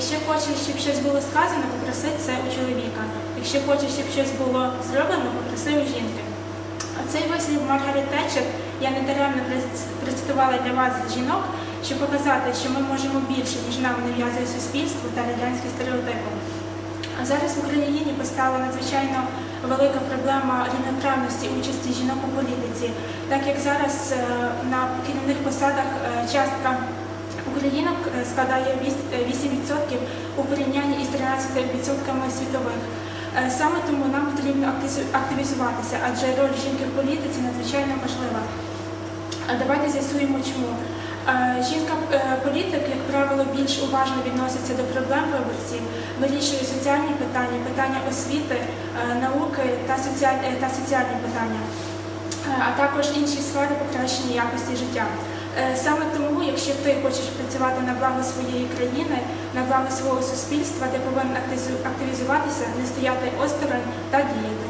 Якщо хочеш, щоб щось було сказано, попроси це у чоловіка. Якщо хочеш, щоб щось було зроблено, попроси у жінки. Цей вислів Маргарет Тетчер я не даремно процитувала для вас жінок, щоб показати, що ми можемо більше, ніж нам нав'язує суспільство та радянські стереотипи. А зараз в Україні постала надзвичайно велика проблема рівноправності участі жінок у політиці, так як зараз е, на керівних посадах е, частка українок е, складає е, 8% у порівнянні із 13% світових. Е, Саме тому нам потрібно активізуватися, адже роль жінки в політиці надзвичайно важлива. Давайте з'ясуємо чому. Е, Жінка-політик, як правило, більш уважно відноситься до проблем виборців, вирішує соціальні питання, питання освіти, е, науки та соціаль- е, та соціальні питання, Е, а також інші сфери покращення якості життя. Е, Саме тому, якщо ти хочеш працювати на благо своєї країни, на благо свого суспільства, ти повинен активізу- активізуватися, не стояти осторонь та діяти.